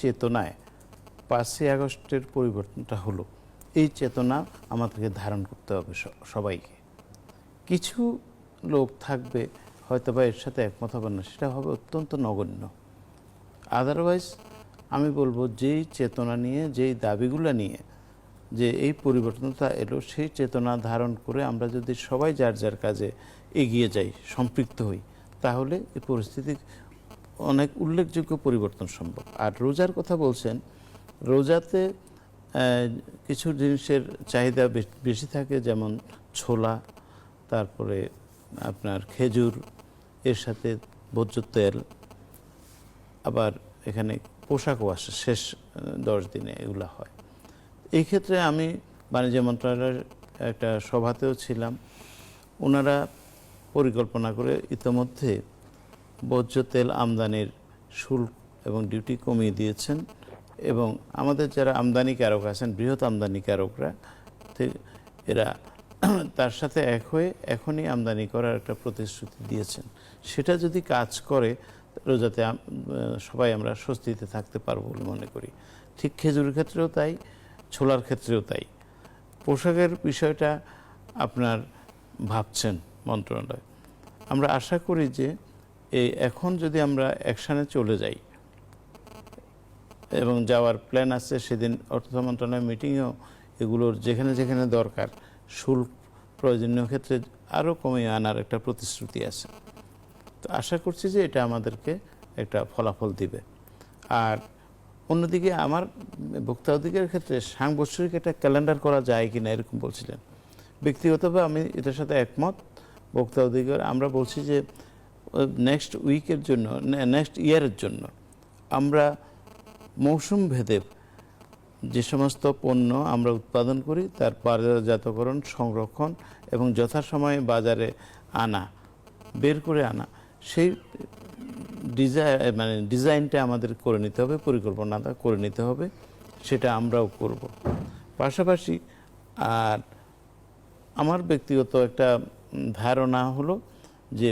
চেতনায় পাঁচই আগস্টের পরিবর্তনটা হলো। এই চেতনা আমাদেরকে ধারণ করতে হবে সবাইকে। কিছু লোক থাকবে হয়তো বা এর সাথে একমত হবে না, সেটা হবে অত্যন্ত নগণ্য। আদারওয়াইজ আমি বলব যেই চেতনা নিয়ে, যেই দাবিগুলো নিয়ে যে এই পরিবর্তনটা এলো, সেই চেতনা ধারণ করে আমরা যদি সবাই যার যার কাজে এগিয়ে যাই, সম্পৃক্ত হই, তাহলে এই পরিস্থিতি অনেক উল্লেখযোগ্য পরিবর্তন সম্ভব। আর রোজার কথা বলছেন, রোজাতে কিছু জিনিসের চাহিদা বেশি থাকে, যেমন ছোলা, তারপরে আপনার খেজুর, এর সাথে ভোজ্য তেল, আবার এখানে পোশাকও আসে, শেষ দশ দিনে এগুলো হয়। এই ক্ষেত্রে আমি বাণিজ্য মন্ত্রণালয়ের একটা সভাতেও ছিলাম। ওনারা পরিকল্পনা করে ইতোমধ্যে ভোজ্য তেল আমদানির শুল্ক এবং ডিউটি কমিয়ে দিয়েছেন এবং আমাদের যারা আমদানিকারক আছেন, বৃহৎ আমদানিকারকরা এরা তার সাথে এক হয়ে এখনই আমদানি করার একটা প্রতিশ্রুতি দিয়েছেন। সেটা যদি কাজ করে রোজাতে সবাই আমরা স্বস্তিতে থাকতে পারব বলে মনে করি। ঠিক খেজুরের ক্ষেত্রেও তাই, ছোলার ক্ষেত্রেও তাই। পোশাকের বিষয়টা আপনার ভাবছেন মন্ত্রণালয়। আমরা আশা করি যে এই এখন যদি আমরা অ্যাকশানে চলে যাই, এবং যাওয়ার প্ল্যান আছে সেদিন অর্থ মন্ত্রণালয় মিটিংয়েও এগুলোর যেখানে যেখানে দরকার, শুল্ক প্রয়োজনীয় ক্ষেত্রে আরও কমিয়ে আনার একটা প্রতিশ্রুতি আছে। তো আশা করছি যে এটা আমাদেরকে একটা ফলাফল দিবে। আর অন্যদিকে আমার ভোক্তা অধিকারের ক্ষেত্রে সাংবৎসরিক একটা ক্যালেন্ডার করা যায় কি না এরকম বলছিলেন। ব্যক্তিগতভাবে আমি এটার সাথে একমত। ভোক্তা অধিকার, আমরা বলছি যে নেক্সট উইকের জন্য নেক্সট ইয়ারের জন্য আমরা মৌসুম ভেদে যে সমস্ত পণ্য আমরা উৎপাদন করি, তার বাজারজাতকরণ সংরক্ষণ এবং যথাসময়ে বাজারে আনা, বের করে আনা, সেই ডিজাই মানে ডিজাইনটা আমাদের করে নিতে হবে, পরিকল্পনাটা করে নিতে হবে, সেটা আমরাও করব। পাশাপাশি আর আমার ব্যক্তিগত একটা ধারণা হলো যে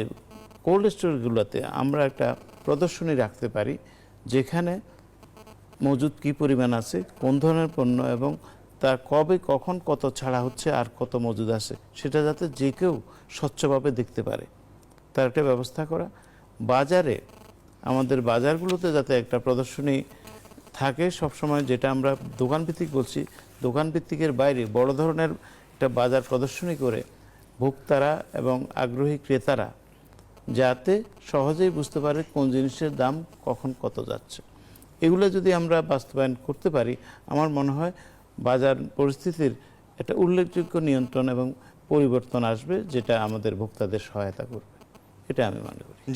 কোল্ড স্টোরগুলোতে আমরা একটা প্রদর্শনী রাখতে পারি, যেখানে মজুদ কি পরিমাণ আছে, কোন ধরনের পণ্য এবং তা কবে, কখন কত ছাড়া হচ্ছে আর কত মজুদ আছে, সেটা যাতে যে কেউ স্বচ্ছভাবে দেখতে পারে। তার একটা ব্যবস্থা করা। বাজারে, আমাদের বাজারগুলোতে যাতে একটা প্রদর্শনী থাকে, সবসময় যেটা আমরা দোকান ভিত্তিক বলছি দোকান ভিত্তিকের বাইরে বড় ধরনের একটা বাজার প্রদর্শনী করে ভোক্তারা এবং আগ্রহী ক্রেতারা যাতে সহজেই বুঝতে পারে কোন জিনিসের দাম কখন কত যাচ্ছে। এগুলো যদি আমরা বাস্তবায়ন করতে পারি, আমার মনে হয় বাজার পরিস্থিতির একটা উল্লেখযোগ্য নিয়ন্ত্রণ এবং পরিবর্তন আসবে, যেটা আমাদের ভোক্তাদের সহায়তা করবে। এটা আমি মনে করি।